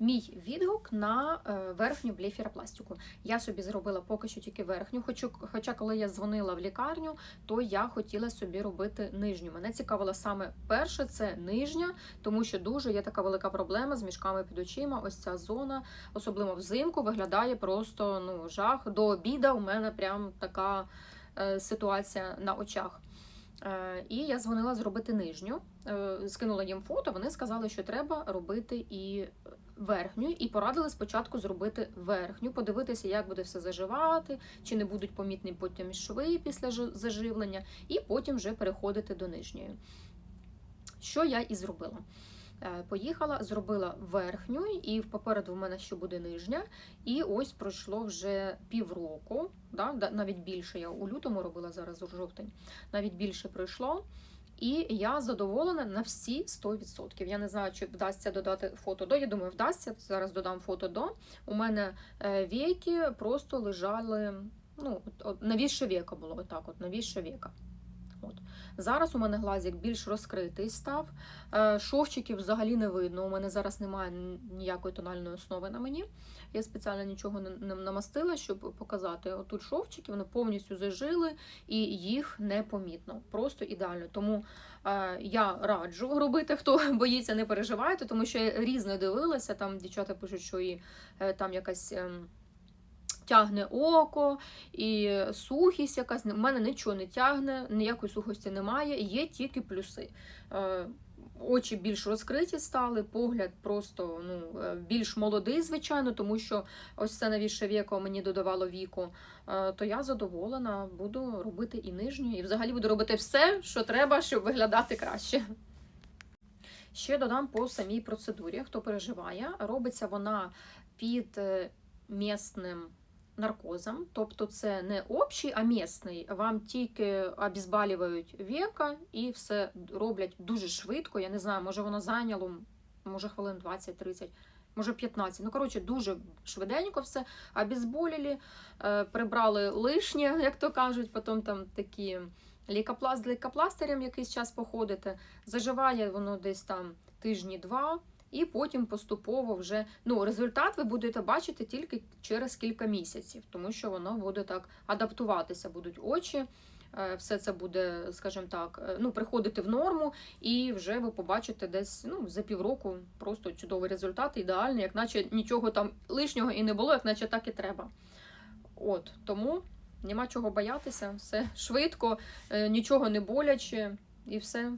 мій відгук на е, верхню блефіропластику. Я собі зробила поки що тільки верхню. Хоча, коли я дзвонила в лікарню, то я хотіла собі робити нижню. Мене цікавила саме перше, це нижня, тому що дуже є така велика проблема з мішками під очима. Ось ця зона, особливо взимку, виглядає просто ну жах. До обіда у мене прям така е, ситуація на очах. Е, І я дзвонила зробити нижню, скинула їм фото. Вони сказали, що треба робити і верхню, і порадили спочатку зробити верхню, подивитися, як буде все заживати, чи не будуть помітні потім шви після заживлення, і потім вже переходити до нижньої. Що я і зробила. Е, Поїхала, зробила верхню, і попереду в мене ще буде нижня. І ось пройшло вже півроку, да, навіть більше. Я у лютому робила зараз у жовтень, навіть більше пройшло. І я задоволена на всі 100%. Я не знаю, чи вдасться додати фото до. Я думаю, вдасться. Зараз додам фото до. У мене е, віки просто лежали. Ну, навіщо віка було, отак, от, навіщо віка. Зараз у мене глазик більш розкритий став. Е, Шовчиків взагалі не видно. У мене зараз немає ніякої тональної основи на мені. Я спеціально нічого не не намастила, щоб показати. Отут шовчики, вони повністю зажили і їх непомітно. Просто ідеально. Тому е, я раджу робити, хто боїться, не переживайте, тому що я різно дивилася. Там дівчата пишуть, що і е, там якась. Тягне око і сухість якась. У мене нічого не тягне, ніякої сухості немає, є тільки плюси. Е, Очі більш розкриті стали, погляд просто ну, е, більш молодий, звичайно, тому що ось це навіщо віко мені додавало віку. Е, То я задоволена, буду робити і нижню, і взагалі буду робити все, що треба, щоб виглядати краще. Ще додам по самій процедурі, хто переживає. Робиться вона під місним наркозом, тобто це не общий, а місний. Вам тільки обезболюють века і все роблять дуже швидко. Я не знаю, може воно зайняло, може хвилин 20-30. Може 15. Ну, коротше, дуже швиденько все обезболили, е, прибрали лишнє, як то кажуть, потім там такі лікопласт, лікопластирем якийсь час походите. Заживає воно десь там тижні два, і потім поступово вже ну, результат ви будете бачити тільки через кілька місяців, тому що воно буде так адаптуватися, будуть очі. е, Все це буде, скажімо так, е, ну, приходити в норму, і вже ви побачите десь ну, за півроку просто чудовий результат, ідеальний, як наче нічого там лишнього і не було, як наче так і треба. От тому нема чого боятися, все швидко, е, нічого не боляче, і все